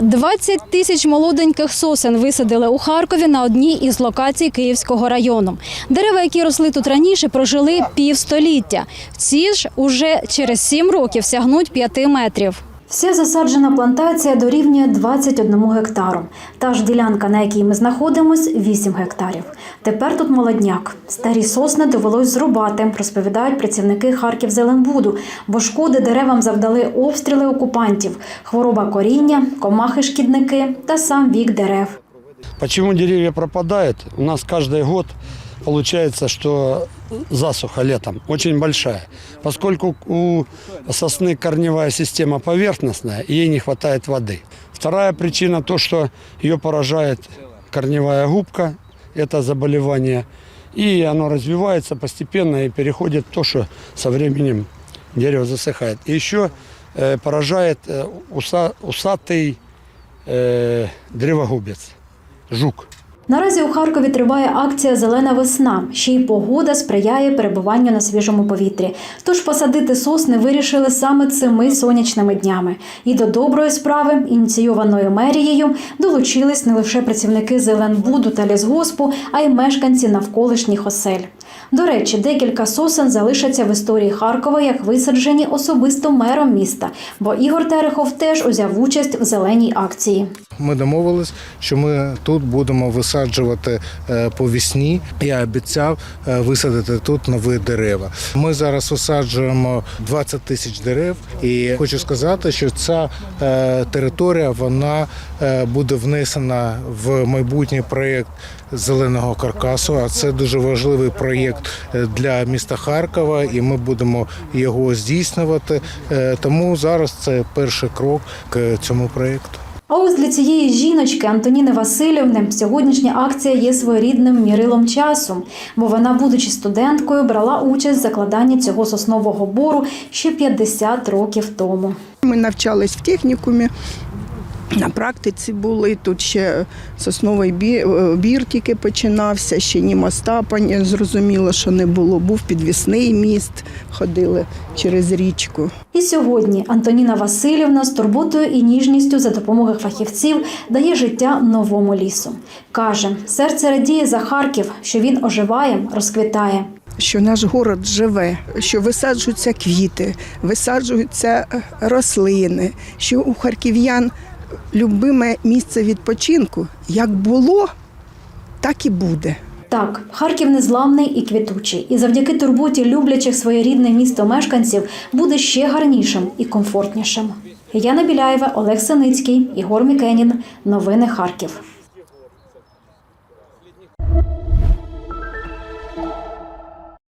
20 тисяч молоденьких сосен висадили у Харкові на одній із локацій Київського району. Дерева, які росли тут раніше, прожили півстоліття. Ці ж уже через сім років сягнуть п'яти метрів. Вся засаджена плантація дорівнює 21 гектару. Та ж ділянка, на якій ми знаходимось, 8 гектарів. Тепер тут молодняк. Старі сосни довелось зрубати, розповідають працівники Харків-Зеленбуду, бо шкоди деревам завдали обстріли окупантів, хвороба коріння, комахи-шкідники та сам вік дерев. Почему деревья пропадают? У нас каждый год получается, что засуха летом очень большая. Поскольку у сосны корневая система поверхностная, ей не хватает воды. Вторая причина то, что ее поражает корневая губка, это заболевание. И оно развивается постепенно и переходит в то, что со временем дерево засыхает. И еще э, поражает э, уса- усатый э, древогубец, жук. Наразі у Харкові триває акція Зелена весна. Ще й погода сприяє перебуванню на свіжому повітрі. Тож посадити сосни вирішили саме цими сонячними днями. І до доброї справи, ініційованої мерією, долучились не лише працівники Зеленбуду та лісгоспу, а й мешканці навколишніх осель. До речі, декілька сосен залишаться в історії Харкова як висаджені особисто мером міста, бо Ігор Терехов теж узяв участь в зеленій акції. Ми домовились, що ми тут будемо висаджувати е, по вісні. Я обіцяв е, висадити тут нові дерева. Ми зараз висаджуємо 20 тисяч дерев, і хочу сказати, що ця е, територія вона буде внесена в майбутній проєкт зеленого каркасу. А це дуже важливий проєкт е, для міста Харкова, і ми будемо його здійснювати. Е, Тому зараз це перший крок к цьому проєкту. А ось для цієї жіночки Антоніни Васильівни сьогоднішня акція є своєрідним мірилом часу, бо вона, будучи студенткою, брала участь в закладанні цього соснового бору ще 50 років тому. Ми навчались в технікумі. На практиці були тут ще сосновий е, бір тільки починався, ще ні моста, зрозуміло, що не було. Був підвісний міст, ходили через річку. І сьогодні Антоніна Васильівна з турботою і ніжністю за допомогою фахівців дає життя новому лісу. Каже, серце радіє за Харків, що він оживає, розквітає. Що наш город живе, що висаджуються квіти, висаджуються е, рослини, що у харків'ян любиме місце відпочинку як було, так і буде. Так, Харків незламний і квітучий, і завдяки турботі люблячих своє рідне місто мешканців буде ще гарнішим і комфортнішим. Яна Біляєва, Олег Синицький, Ігор Мікенін. Новини Харків.